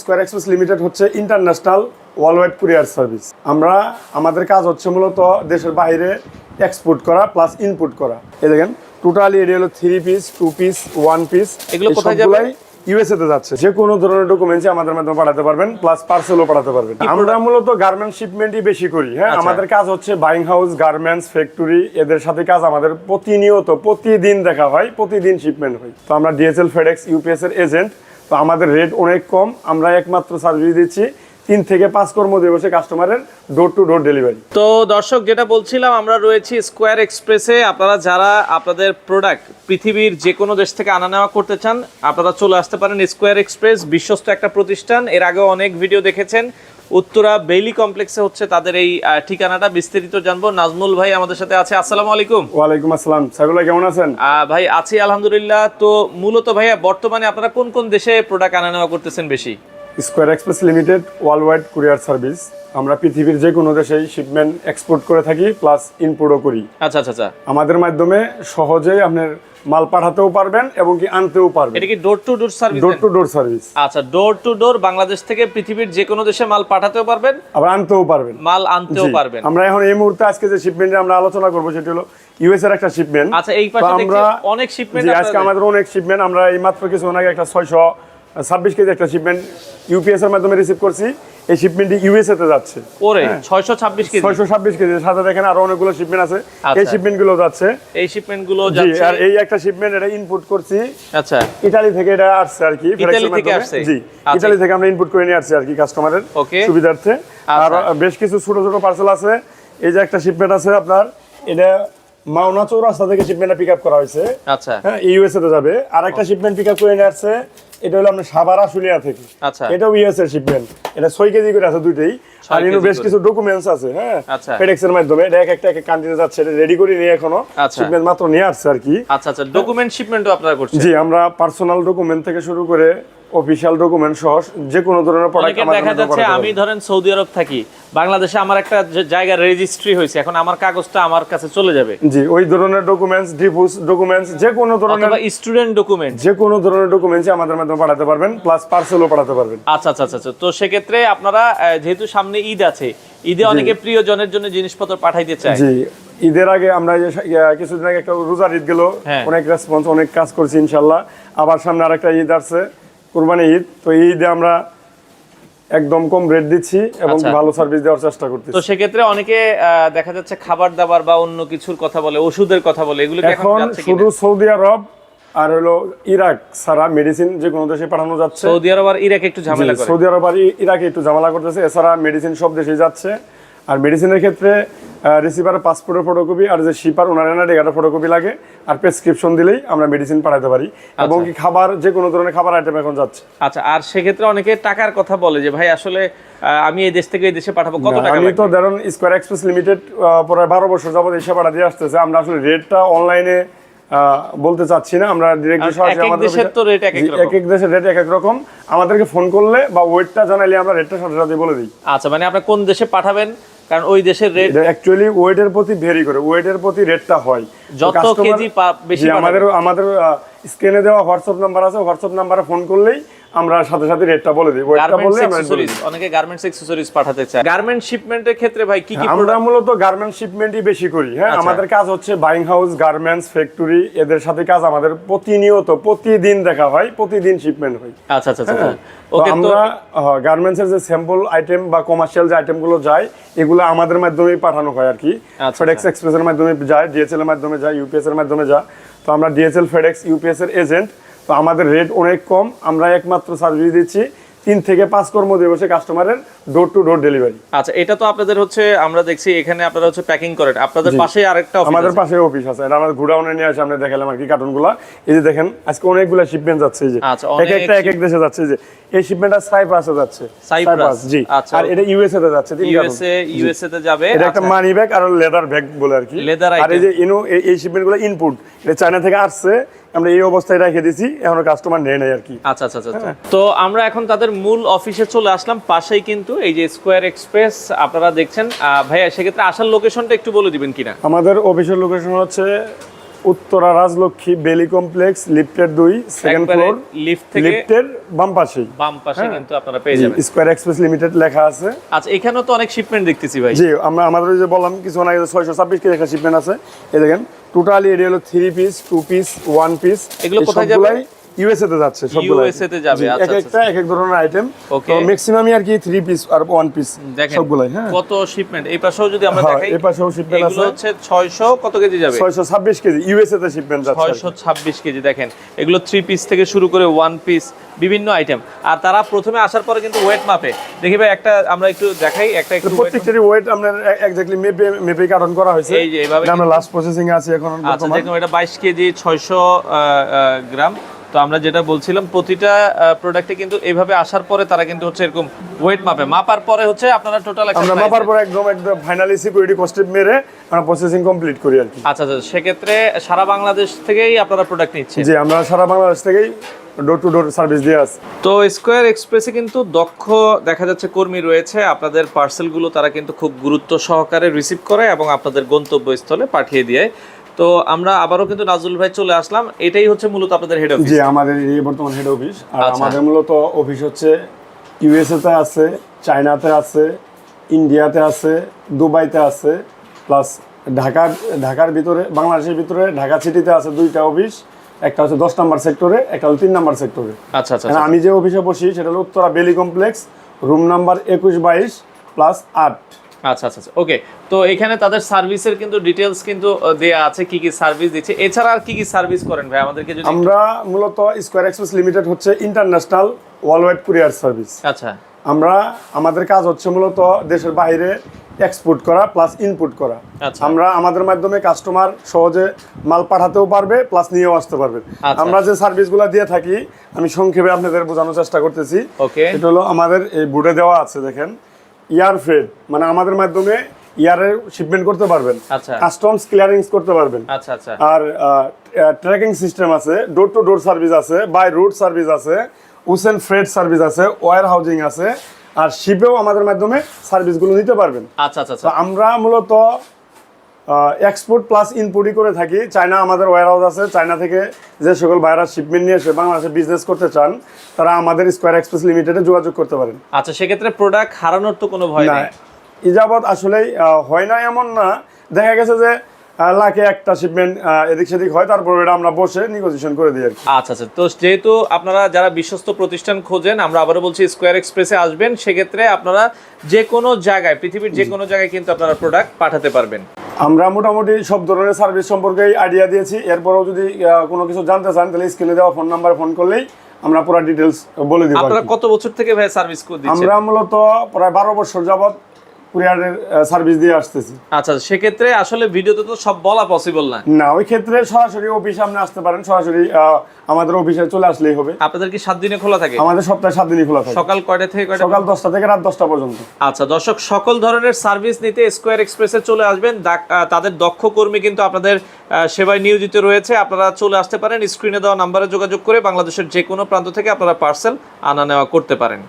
Square express limited হচ্ছে international world courier service আমরা আমাদের কাজ হচ্ছে মূলত দেশের বাইরে এক্সপোর্ট করা প্লাস ইনপুট করা। এই দেখেন টোটালি এটি হলো three piece two piece one piece এগুলো কোথায় যাবে? ইউএসএ তে যাচ্ছে। যে কোনো ধরনের ডকুমেন্টস আমাদের মাধ্যমে পাঠাতে পারবেন প্লাস পার্সেলও পাঠাতে পারবেন। আমরা মূলত গার্মেন্টস শিপমেন্টই বেশি করি হ্যাঁ? আচ্ছা। আমাদের কাজ হচ্ছে বাইং হাউস গার্মেন্টস ফ্যাক্টরি এদের সাথে কাজ আমাদের প্রতিনিয়ত প্রতিদিন দেখা হয় প্রতিদিন শিপমেন্ট হয়। তো আমরা ডিএচএল ফেডেক্স ইউপিএস এর এজেন্ট তো আমাদের রেট অনেক কম। আমরা একমাত্র সার্ভিস দিচ্ছি তিন থেকে পাঁচ কর্ম দিবসে কাস্টমারের ডোর টু ডোর ডেলিভারি তো দর্শক, যেটা বলছিলাম, আমরা রয়েছি স্কোয়ার এক্সপ্রেসে আপনারা যারা আপনাদের প্রোডাক্ট পৃথিবীর যে কোনো দেশ থেকে আনা নেওয়া করতে চান, আপনারা চলে আসতে পারেন স্কোয়ার এক্সপ্রেস বিশ্বস্ত একটা প্রতিষ্ঠান। এর আগে অনেক ভিডিও দেখেছেন। উত্তরা বেইলি কমপ্লেক্সে হচ্ছে তাদের এই ঠিকানাটা বিস্তারিত জানব। নাজমুল ভাই আমাদের সাথে আছে। আসসালামু আলাইকুম। ওয়ালাইকুম আসসালাম। সাইবুল্লাহ কেমন আছেন? আহ, ভাই আছি আলহামদুলিল্লাহ। তো মূলত ভাইয়া বর্তমানে আপনারা কোন কোন দেশে প্রোডাক্ট আনা নেওয়া করতেছেন বেশি? Square express limited world wide courier service আমরা পৃথিবীর যে কোনো দেশেই শিপমেন্ট এক্সপোর্ট করে থাকি প্লাস ইনপোর্টও করি। আচ্ছা আচ্ছা আচ্ছা। আমাদের মাধ্যমে সহজেই আপনার মাল পাঠাতেও পারবেন এবং কি আনতেও পারবেন। এটা কি door to door service door to door service আচ্ছা ডোর টু ডোর বাংলাদেশ থেকে পৃথিবীর যে কোনো দেশে মাল পাঠাতেও পারবেন? আবার আনতেও পারবেন। মাল আনতেও পারবেন। আমরা এখন এই মুহূর্তে আজকে যে শিপমেন্টে আমরা আলোচনা করব সেটি হলো ইউএস এর একটা শিপমেন্ট আচ্ছা এই পাশে দেখছি অনেক শিপমেন্ট আজকে আমাদের অনেক শিপমেন্ট আমরা এই মাত্র কিছুক্ষণ আগে একটা ছয়শো ছাব্বিশ কেজি একটা শিপমেন্ট ইউপিএস এর মাধ্যমে রিসিভ করছি। এই শিপমেন্টটি ইউএসএ তে যাচ্ছে। ওরে 626 কেজি? ছয়শো ছাব্বিশ কেজি। সাথে দেখেন আরও অনেকগুলো শিপমেন্ট আছে। আচ্ছা। এই শিপমেন্টগুলো যাচ্ছে। এই শিপমেন্টগুলো যাচ্ছে। আর এই একটা শিপমেন্ট এটা ইনপুট করছি। আচ্ছা। ইটালি থেকে এটা আসছে আর কি ইতালি থেকে আসছে? জি আচ্ছা। ইটালি থেকে আমরা ইনপুট করে নিয়ে আসছি আর কি কাস্টমারের সুবিধার্থে। আর আচ্ছা। বেশ কিছু ছোট ছোট পার্সেল আছে। এই যে একটা শিপমেন্ট আছে আপনার এটা মাওনা চৌরাস্তা থেকে শিপমেন্টটা পিক আপ করা হয়েছে। আচ্ছা। হ্যাঁ ইউএসএ তে যাবে। আর একটা শিপমেন্ট পিক আপ করে নিয়ে আসছে এটা হলো আমরা সাভার আশুলিয়া থেকে। আচ্ছা। এটাও ইউএসএ শিপমেন্ট এটা ছয় কেজি করে আছে দুইটাই। আর এর বেশ কিছু ডকুমেন্টস আছে হ্যাঁ? আচ্ছা। ফেডেক্স এর মাধ্যমে। এটা এক একটা এক কান্ট্রিতে যাচ্ছে। এটা রেডি করে নিয়ে এখনও। আচ্ছা। শিপমেন্ট মাত্র নিয়ে আসছে আর কি। আচ্ছা আচ্ছা। ডকুমেন্ট শিপমেন্টও আপনারা করছেন। জি আমরা পার্সোনাল ডকুমেন্ট থেকে শুরু করে অফিসিয়াল ডকুমেন্ট সহ যে কোনো ধরনের প্রোডাক্ট দেখা যাচ্ছে আমি ধরেন সৌদি আরব থাকি বাংলাদেশে আমার একটা জায়গা রেজিস্ট্রি হয়েছে এখন আমার কাগজটা আমার কাছে চলে যাবে। জি ওই ধরনের ডকুমেন্টস ডিফুজ ডকুমেন্টস যে কোনো ধরনের স্টুডেন্ট ডকুমেন্ট যে কোনো ধরনের ডকুমেন্টস আমাদের মাধ্যমে পাঠাতে পারবেন প্লাস পার্সেলও পাঠাতে পারবেন। আচ্ছা আচ্ছা আচ্ছা আচ্ছা। তো সেক্ষেত্রে আপনারা যেহেতু সামনে ঈদ আছে ঈদে অনেকে প্রিয়জনের জন্য জিনিসপত্র পাঠাইতে চায়। জি ঈদের আগে আমরা কিছুদিন আগে একটা রোজার ঈদ গেল। হ্যাঁ। অনেক রেসপন্স অনেক কাজ করছি ইনশাল্লাহ। আবার সামনে আরেকটা ঈদ আসছে। কুরবানি ঈদ তো এই ঈদে আমরা একদম কম রেট দিচ্ছি এবং আচ্ছা। ভালো সার্ভিস দেওয়ার চেষ্টা করতেছি। তো সেক্ষেত্রে অনেকে দেখা যাচ্ছে খাবার দাবার বা অন্য কিছুর কথা বলে ওষুধের কথা বলে এগুলো এখন শুধু সৌদি আরব আর হলো ইরাক সারা মেডিসিন যে কোনো দেশে পাঠানো যাচ্ছে। সৌদি আরব আর ইরাক একটু ঝামেলা করে। সৌদি আরব আর ইরাকে একটু ঝামেলা করতেছে এছাড়া মেডিসিন সব দেশে যাচ্ছে। আর মেডিসিনের ক্ষেত্রে রিসিভারের পাসপোর্টের ফটোকপি আর যে শিপার ওনার এনার এগারো ফটোকপি লাগে। আর প্রেসক্রিপশন দিলেই আমরা মেডিসিন পাঠাতে পারি। এবং কি খাবার যে কোনো ধরনের খাবার আইটেম এখন যাচ্ছে। আচ্ছা আর সেক্ষেত্রে অনেকে টাকার কথা বলে যে ভাই আসলে আমি এই দেশ থেকে এই দেশে পাঠাবো কত টাকা আমি তো ধরুন স্কোয়ার এক্সপ্রেস লিমিটেড প্রায় বারো বছর যাবত এই সেবাটা দিয়ে আসতেছে। আমরা আসলে রেটটা অনলাইনে বলতে চাচ্ছি না আমরা ডিরেক্টলি সরাসরি আমাদের এক এক দেশের রেট এক এক রকম। আমাদেরকে ফোন করলে বা ওয়েটটা জানাইলে আমরা রেটটা সাথে সাথে বলে দিই। আচ্ছা মানে আপনি কোন দেশে পাঠাবেন? কারণ ওই দেশের রেট অ্যাকচুয়ালি ওয়েটের প্রতি ভেরি করে ওয়েটের প্রতি রেটটা হয়। যত কেজি বেশি আমাদের আমাদের স্ক্রিনে দেওয়া হোয়াটসঅ্যাপ নাম্বার আছে হোয়াটসঅ্যাপ নাম্বারে ফোন করলেই আমরা সাথে সাথে রেটটা বলে দিই ওয়েটটা বলে অনেকে গার্মেন্টস অ্যাকসেসরিজ পাঠাতে চায়। গার্মেন্ট শিপমেন্টের ক্ষেত্রে ভাই কি কি আমরা মূলত গার্মেন্টস শিপমেন্টই বেশি করি হ্যাঁ আচ্ছা। আমাদের কাজ হচ্ছে বাইং হাউস গার্মেন্টস ফ্যাক্টরি এদের সাথে কাজ আমাদের প্রতিনিয়ত প্রতিদিন দেখা হয় প্রতিদিন শিপমেন্ট হয়। আচ্ছা আচ্ছা আচ্ছা হ্যাঁ, ওকে আমরা গার্মেন্টস এর যে স্যাম্পল আইটেম বা কমার্শিয়াল যে আইটেমগুলো যায় এগুলো আমাদের মাধ্যমেই পাঠানো হয় আর কি। আচ্ছা, ফেডেক্স এক্সপ্রেস এর মাধ্যমে যায় ডিএচএল এর মাধ্যমে যায় ইউপিএস এর মাধ্যমে যায়। তো আমরা ডিএসএল ফেডেক্স ইউপিএস এর এজেন্ট তো আমাদের রেট অনেক কম। আমরা একমাত্র সার্ভিস দিচ্ছি তিন থেকে পাঁচ কর্ম দিবসে কাস্টমারের ডোর টু ডোর ডেলিভারি আচ্ছা এটা তো আপনাদের হচ্ছে আমরা দেখছি এখানে আপনারা হচ্ছে প্যাকিং করেন। আপনাদের পাশে আরেকটা আমাদের পাশে অফিস আছে। এটা আমাদের ঘুরাউনে নিয়ে আসে আমরা দেখালাম আর কি কার্টুনগুলা এই যে দেখেন আজকে অনেকগুলা শিপমেন্ট যাচ্ছে এই যে। আচ্ছা, এক একটা এক এক দেশে যাচ্ছে এই যে। এই শিপমেন্টটা সাইপ্রাসে যাচ্ছে। সাইপ্রাস, জি। আচ্ছা। আর এটা ইউএসএ তে যাচ্ছে ইউএসএ ইউএসএ তে যাবে এটা একটা আচ্ছা, মানি ব্যাগ আর লেদার ব্যাগ বলে আর কি। Leather আর এই যে ইনো এই- ইনপুট এটা চায়না থেকে আসছে আমরা এই অবস্থায় রেখে দিছি এখনও কাস্টমার নেয় নাই আর কি। আচ্ছা আচ্ছা আচ্ছা আচ্ছা। তো আমরা এখন তাদের মূল অফিসে চলে আসলাম পাশেই কিন্তু এই যে স্কোয়ার এক্সপ্রেস আপনারা দেখছেন ভাইয়া সেক্ষেত্রে আসার লোকেশনটা একটু বলে দিবেন কিনা? আমাদের অফিসের লোকেশন হচ্ছে উত্তরা রাজলক্ষ্মী বেলি কমপ্লেক্স লিফটের দুই সেকেন্ড ফ্লোর লিফট থেকে লিফটের বাম পাশেই। বাম পাশে হ্যাঁ। কিন্তু আপনারা পেয়ে যাবেন। স্কয়ার এক্সপ্রেস লিমিটেড লেখা আছে। আচ্ছা এখানেও তো অনেক শিপমেন্ট দেখতেছি ভাই। জি আমরা আমাদের যে বললাম কিছু আগে ছয়শো ছাব্বিশ কেজি একটা শিপমেন্ট আছে। এই দেখেন টোটালি এরিয়া হলো three piece two piece one piece এগুলো কোথায় যাবে? ইউএসএ তে যাচ্ছে সবগুলাই USA তে যাবে, আচ্ছা, এক একটা এক এক ধরনের আইটেম. তো ম্যাক্সিমামই আর কি থ্রি পিস আর ওয়ান পিস দেখেন সবগুলাই হ্যাঁ। কত শিপমেন্ট এই পাশেও যদি আমরা হ্যাঁ, দেখাই এই পাশেও এগুলো আছে। হচ্ছে 600 কত কেজি যাবে? ছয়শো ছাব্বিশ কেজি ইউএসএ তে শিপমেন্ট যাচ্ছে 626 কেজি দেখেন। এগুলো থ্রি পিস থেকে শুরু করে ওয়ান পিস বিভিন্ন আইটেম আর তারা প্রথমে আসার পরে কিন্তু ওয়েট মাপে। দেখি ভাই একটা আমরা একটু দেখাই একটা একটু প্রত্যেকটারই ওয়েট আপনার এক্স্যাক্টলি মেপে মেপে কারণ করা হয়েছে। এই যে এইভাবে আমরা লাস্ট প্রসেসিং আছে এখন আচ্ছা দেখুন এটা বাইশ কেজি ছয়শো গ্রাম। তো আমরা যেটা বলছিলাম প্রতিটা প্রোডাক্টে কিন্তু এইভাবে আসার পরে তারা কিন্তু হচ্ছে এরকম ওয়েট মাপে। মাপার পরে হচ্ছে আপনারা টোটাল আমরা মাপার পরে একদম একদম ফাইনালি সিকিউরিটি কস্টেপ মেরে আমরা প্রসেসিং কমপ্লিট করি আর কি। আচ্ছা আচ্ছা সেক্ষেত্রে সারা বাংলাদেশ থেকেই আপনারা প্রোডাক্ট নিচ্ছেন? জি আমরা সারা বাংলাদেশ থেকেই ডোর টু ডোর সার্ভিস দিয়ে আছি তো স্কোয়ার এক্সপ্রেসে কিন্তু দক্ষ দেখা যাচ্ছে কর্মী রয়েছে। আপনাদের পার্সেলগুলো তারা কিন্তু খুব গুরুত্ব সহকারে রিসিভ করে এবং আপনাদের গন্তব্যস্থলে পাঠিয়ে দিয়ে তো আমরা আবারও কিন্তু নাজুল ভাই চলে আসলাম। এটাই হচ্ছে মূলত আপনাদের হেড অফিস জি আমাদের এই বর্তমান হেড অফিস আর আচ্ছা। আমাদের মূলত অফিস হচ্ছে ইউএসএ তে আছে চায়নাতে আছে ইন্ডিয়াতে আছে দুবাইতে আছে প্লাস ঢাকার ঢাকার ভিতরে বাংলাদেশের ভিতরে ঢাকা সিটিতে আছে দুইটা অফিস একটা হচ্ছে দশ নাম্বার সেক্টরে একটা হচ্ছে তিন নাম্বার সেক্টরে আচ্ছা আচ্ছা আমি যে অফিসে বসি সেটা হলো Uttara Beli complex room number একুশ বাইশ প্লাস আট। আচ্ছা আচ্ছা আচ্ছা। ওকে তো এখানে তাদের সার্ভিসের কিন্তু ডিটেলস কিন্তু দেয়া আছে কি কি সার্ভিস দিচ্ছে। এছাড়া আর কি কি সার্ভিস করেন ভাই? আমাদেরকে যদি আমরা মূলত স্কোয়ার এক্সপ্রেস লিমিটেড হচ্ছে ইন্টারন্যাশনাল ওয়ার্ল্ড কুরিয়ার সার্ভিস আচ্ছা। আমরা আমাদের কাজ হচ্ছে মূলত দেশের বাইরে এক্সপোর্ট করা প্লাস ইনপুট করা। আচ্ছা। আমরা আমাদের মাধ্যমে কাস্টমার সহজে মাল পাঠাতেও পারবে প্লাস নিয়েও আসতে পারবে। আচ্ছা। আমরা যে সার্ভিসগুলো দিয়ে থাকি আমি সংক্ষেপে আপনাদের বোঝানোর চেষ্টা করতেছি। এটা হলো আমাদের এই বুটে দেওয়া আছে দেখেন। ইয়ার ফ্রেড মানে আমাদের মাধ্যমে ইয়ারের শিপমেন্ট করতে পারবেন। আচ্ছা। কাস্টমস ক্লিয়ারিংস করতে পারবেন। আচ্ছা আচ্ছা। আর ট্র্যাকিং সিস্টেম আছে ডোর টু ডোর সার্ভিস আছে বাই রুট সার্ভিস আছে উসেন ফ্রেড সার্ভিস আছে ওয়ার হাউজিং আছে আর শিপেও আমাদের মাধ্যমে সার্ভিসগুলো নিতে পারবেন। আচ্ছা আচ্ছা আচ্ছা। আমরা মূলত এক্সপোর্ট প্লাস ইনপুটই করে থাকি। চায়না আমাদের ওয়ার হাউস আছে। চায়না থেকে যে সকল বাইরা শিপমেন্ট নিয়ে এসে বাংলাদেশে বিজনেস করতে চান তারা আমাদের স্কোয়ার এক্সপ্রেস লিমিটেডে যোগাযোগ করতে পারেন। আচ্ছা সেক্ষেত্রে প্রোডাক্ট হারানোর তো কোনো ভয় নাই। ইজাবত আসলেই হয় না এমন না। দেখা গেছে যে লাখে একটা শিপমেন্ট এদিক সেদিক হয় তারপর এটা আমরা বসে নিগোসিয়েশন করে দিই আর আচ্ছা আচ্ছা। তো যেহেতু আপনারা যারা বিশ্বস্ত প্রতিষ্ঠান খোঁজেন আমরা আবারও বলছি স্কোয়ার এক্সপ্রেসে আসবেন সেক্ষেত্রে আপনারা যে কোনো জায়গায় পৃথিবীর যে কোনো জায়গায় কিন্তু আপনারা প্রোডাক্ট পাঠাতে পারবেন। আমরা মোটামুটি সব ধরনের সার্ভিস সম্পর্কেই আইডিয়া দিয়েছি। এরপরও যদি কোনো কিছু জানতে চান তাহলে স্ক্রিনে দেওয়া ফোন নাম্বার ফোন করলেই আমরা পুরো ডিটেলস বলে দিব আপনারা কত বছর থেকে ভাই সার্ভিস দিচ্ছেন? আমরা মূলত প্রায় বারো বছর যাবৎ কুরিয়ারের সার্ভিস দিয়ে আসতেছি। আচ্ছা সেক্ষেত্রে আসলে ভিডিওতে তো সব বলা পসিবল না। না ওই ক্ষেত্রে সরাসরি অফিসে আপনি আসতে পারেন সরাসরি আমাদের অফিসে চলে আসলেই হবে। আপনাদের কি সাত দিনে খোলা থাকে? আমাদের সপ্তাহে সাত দিনই খোলা থাকে। সকাল কয়টা থেকে কয়টা সকাল দশটা থেকে রাত দশটা পর্যন্ত। আচ্ছা দর্শক সকল ধরনের সার্ভিস নিতে স্কোয়ার এক্সপ্রেসে চলে আসবেন। তাদের দক্ষ কর্মী কিন্তু আপনাদের সেবায় নিয়োজিত রয়েছে। আপনারা চলে আসতে পারেন। স্ক্রিনে দেওয়া নাম্বারে যোগাযোগ করে বাংলাদেশের যে কোনো প্রান্ত থেকে আপনারা পার্সেল আনা নেওয়া করতে পারেন।